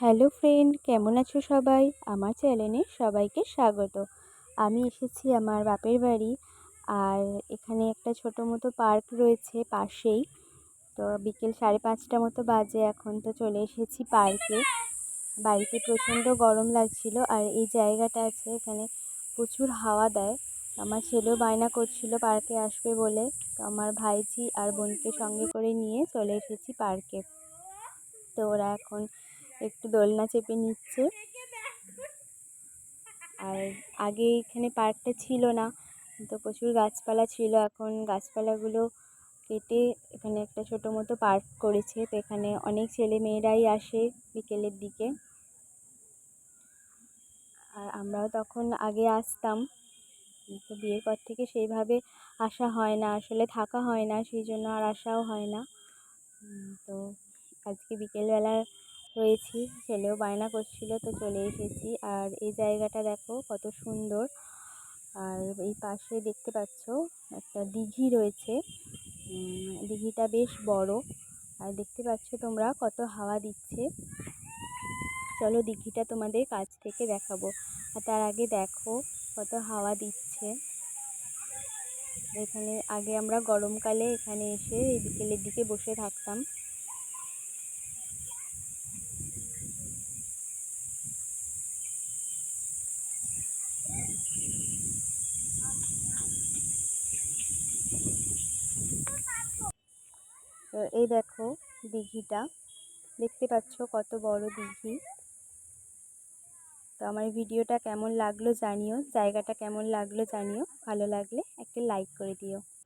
Hello friend, কেমন আছো সবাই? আমার চ্যানেলে সবাইকে স্বাগত। আমি এসেছি আমার বাপের বাড়ি আর এখানে একটা ছোটো মতো পার্ক রয়েছে পাশেই। তো বিকেল সাড়ে পাঁচটা মতো বাজে এখন, তো চলে এসেছি পার্কে। বাড়িতে প্রচণ্ড গরম লাগছিল আর এই জায়গাটা আছে, এখানে প্রচুর হাওয়া দেয়। আমার ছেলেও বায়না করছিল পার্কে আসবে বলে, তো আমার ভাইঝি আর বোনকে সঙ্গে করে নিয়ে চলে এসেছি পার্কে। তো ওরা এখন একটু দোলনা চেপে নিচ্ছে। আর আগে এখানে পার্কটা ছিল না, তো প্রচুর গাছপালা ছিল। এখন গাছপালাগুলো কেটে এখানে একটা ছোটো মতো পার্ক করেছে। তো এখানে অনেক ছেলে মেয়েরাই আসে বিকেলের দিকে। আর আমরাও তখন আগে আসতাম। তো বিয়ের পর থেকে সেইভাবে আসা হয় না, আসলে থাকা হয় না, সেই জন্য আর আসাও হয় না। তো আজকে বিকেলবেলা রয়েছি, ছেলেও বায়না করছিল, তো চলে এসেছি। আর এই জায়গাটা দেখো কত সুন্দর। আর এই পাশে দেখতে পাচ্ছ একটা দিঘি রয়েছে। দিঘিটা বেশ বড়। আর দেখতে পাচ্ছ তোমরা কত হাওয়া দিচ্ছে। চলো দিঘিটা তোমাদের কাছ থেকে দেখাবো। আর তার আগে দেখো কত হাওয়া দিচ্ছে। এখানে আগে আমরা গরমকালে এখানে এসে বিকেলের দিকে বসে থাকতাম। এই দেখো দিঘিটা। দেখতে পাচ্ছ কত বড় দিঘি। তো আমার ভিডিওটা কেমন লাগল জানিও, জায়গাটা কেমন লাগল জানিও, ভালো লাগলে একটা লাইক করে দিও।